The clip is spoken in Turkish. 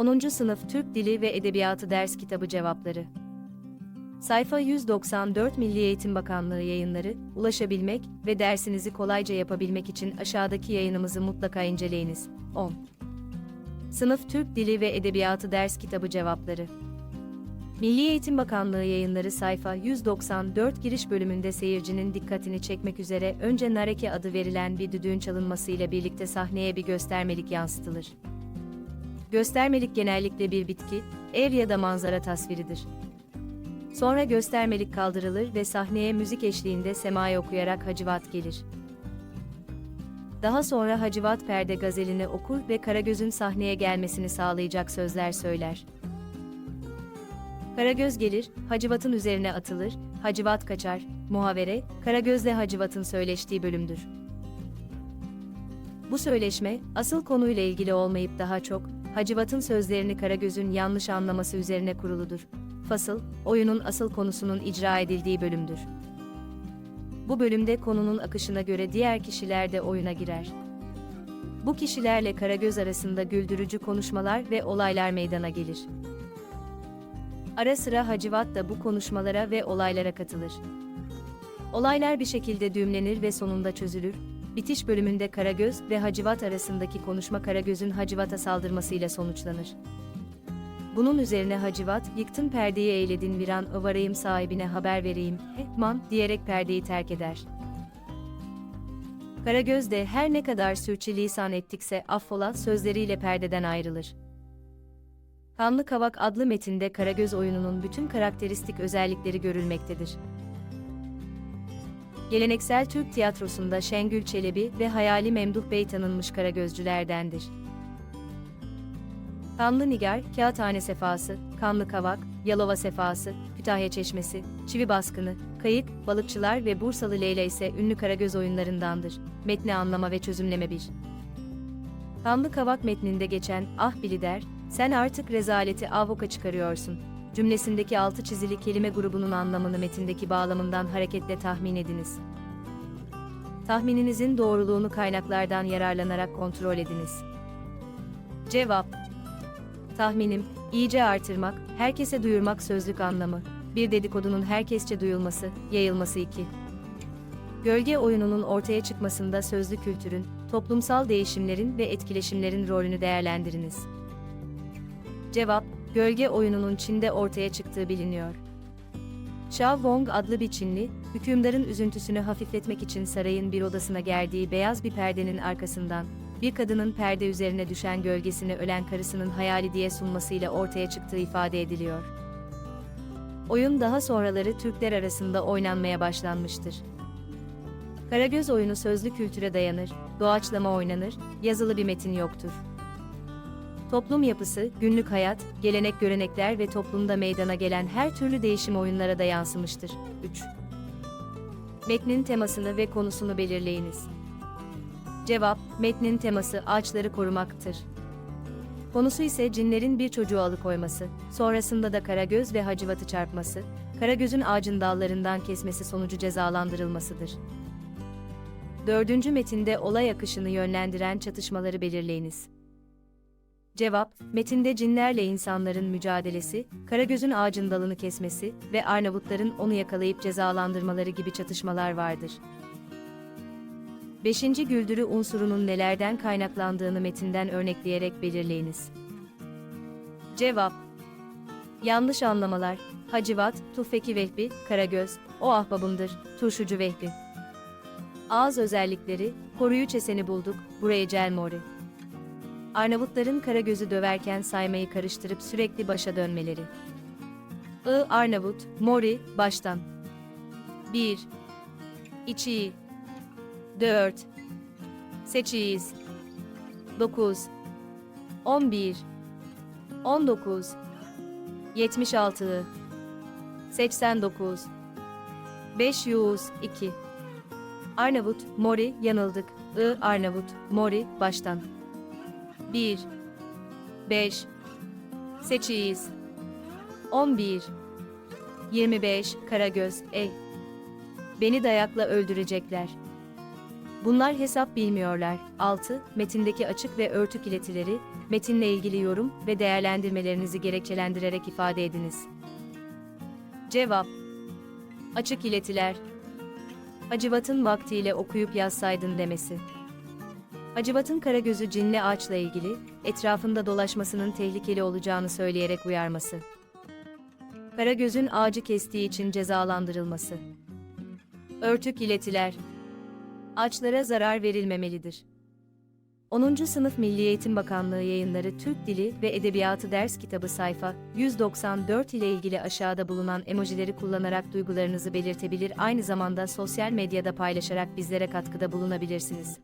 10. Sınıf Türk Dili ve Edebiyatı Ders Kitabı Cevapları Sayfa 194 Milli Eğitim Bakanlığı yayınları, ulaşabilmek ve dersinizi kolayca yapabilmek için aşağıdaki yayınımızı mutlaka inceleyiniz. 10. Sınıf Türk Dili ve Edebiyatı Ders Kitabı Cevapları Milli Eğitim Bakanlığı yayınları sayfa 194 giriş bölümünde seyircinin dikkatini çekmek üzere önce nareke adı verilen bir düdüğün çalınmasıyla birlikte sahneye bir göstermelik yansıtılır. Göstermelik genellikle bir bitki, ev ya da manzara tasviridir. Sonra göstermelik kaldırılır ve sahneye müzik eşliğinde semai okuyarak Hacivat gelir. Daha sonra Hacivat perde gazelini okur ve Karagöz'ün sahneye gelmesini sağlayacak sözler söyler. Karagöz gelir, Hacivat'ın üzerine atılır, Hacivat kaçar, muhavere, Karagöz'le Hacivat'ın söyleştiği bölümdür. Bu söyleşme, asıl konuyla ilgili olmayıp daha çok, Hacivat'ın sözlerini Karagöz'ün yanlış anlaması üzerine kuruludur. Fasıl, oyunun asıl konusunun icra edildiği bölümdür. Bu bölümde konunun akışına göre diğer kişiler de oyuna girer. Bu kişilerle Karagöz arasında güldürücü konuşmalar ve olaylar meydana gelir. Ara sıra Hacivat da bu konuşmalara ve olaylara katılır. Olaylar bir şekilde düğümlenir ve sonunda çözülür. Bitiş bölümünde Karagöz ve Hacivat arasındaki konuşma Karagöz'ün Hacivat'a saldırmasıyla sonuçlanır. Bunun üzerine Hacivat, yıktın perdeyi eyledin viran, varayım sahibine haber vereyim, hekman, diyerek perdeyi terk eder. Karagöz de her ne kadar sürçülisan ettikse affola sözleriyle perdeden ayrılır. Kanlı Kavak adlı metinde Karagöz oyununun bütün karakteristik özellikleri görülmektedir. Geleneksel Türk tiyatrosunda Şengül Çelebi ve Hayali Memduh Bey tanınmış Karagözcülerdendir. Kanlı Nigar, Kağıthane Sefası, Kanlı Kavak, Yalova Sefası, Kütahya Çeşmesi, Çivi Baskını, Kayık, Balıkçılar ve Bursalı Leyla ise ünlü Karagöz oyunlarındandır. Metni anlama ve çözümleme 1. Kanlı Kavak metninde geçen, ah bilider, sen artık rezaleti avoka çıkarıyorsun. Cümlesindeki altı çizili kelime grubunun anlamını metindeki bağlamından hareketle tahmin ediniz. Tahmininizin doğruluğunu kaynaklardan yararlanarak kontrol ediniz. Cevap Tahminim, iyice artırmak, herkese duyurmak sözlük anlamı. Bir dedikodunun herkesçe duyulması, yayılması 2. Gölge oyununun ortaya çıkmasında sözlü kültürün, toplumsal değişimlerin ve etkileşimlerin rolünü değerlendiriniz. Cevap, gölge oyununun Çin'de ortaya çıktığı biliniyor. Shao Wong adlı bir Çinli, hükümdarın üzüntüsünü hafifletmek için sarayın bir odasına gerdiği beyaz bir perdenin arkasından, bir kadının perde üzerine düşen gölgesini ölen karısının hayali diye sunmasıyla ortaya çıktığı ifade ediliyor. Oyun daha sonraları Türkler arasında oynanmaya başlanmıştır. Karagöz oyunu sözlü kültüre dayanır, doğaçlama oynanır, yazılı bir metin yoktur. Toplum yapısı, günlük hayat, gelenek görenekler ve toplumda meydana gelen her türlü değişim oyunlara da yansımıştır. 3. Metnin temasını ve konusunu belirleyiniz. Cevap, metnin teması ağaçları korumaktır. Konusu ise cinlerin bir çocuğu alıkoyması, sonrasında da Karagöz ve Hacivat'ı çarpması, Karagöz'ün ağacın dallarından kesmesi sonucu cezalandırılmasıdır. Dördüncü metinde olay akışını yönlendiren çatışmaları belirleyiniz. Cevap, metinde cinlerle insanların mücadelesi, Karagöz'ün ağacın dalını kesmesi ve Arnavutların onu yakalayıp cezalandırmaları gibi çatışmalar vardır. Beşinci güldürü unsurunun nelerden kaynaklandığını metinden örnekleyerek belirleyiniz. Cevap Yanlış anlamalar, Hacivat, Tufeki Vehbi, Karagöz, o ahbabımdır, Turşucu Vehbi. Ağız özellikleri, koruyu çeseni bulduk, buraya celmori. Arnavutların Karagöz'ü döverken saymayı karıştırıp sürekli başa dönmeleri. I Arnavut, Mori, baştan. 1. İçi. 4. Seçiyiz. 9. 11. 19. 76. 89. 502. Arnavut, Mori, yanıldık. I Arnavut, Mori, baştan. 1 5 Seçiyiz 11 25 Karagöz Ey Beni dayakla öldürecekler Bunlar hesap bilmiyorlar. 6. Metindeki açık ve örtük iletileri, metinle ilgili yorum ve değerlendirmelerinizi gerekçelendirerek ifade ediniz. Cevap Açık iletiler Hacivat'ın vaktiyle okuyup yazsaydın demesi. Hacivat'ın Karagöz'ü cinli ağaçla ilgili, etrafında dolaşmasının tehlikeli olacağını söyleyerek uyarması. Karagöz'ün ağacı kestiği için cezalandırılması. Örtük iletiler Ağaçlara zarar verilmemelidir. 10. Sınıf Milli Eğitim Bakanlığı yayınları Türk Dili ve Edebiyatı ders kitabı sayfa 194 ile ilgili aşağıda bulunan emojileri kullanarak duygularınızı belirtebilir aynı zamanda sosyal medyada paylaşarak bizlere katkıda bulunabilirsiniz.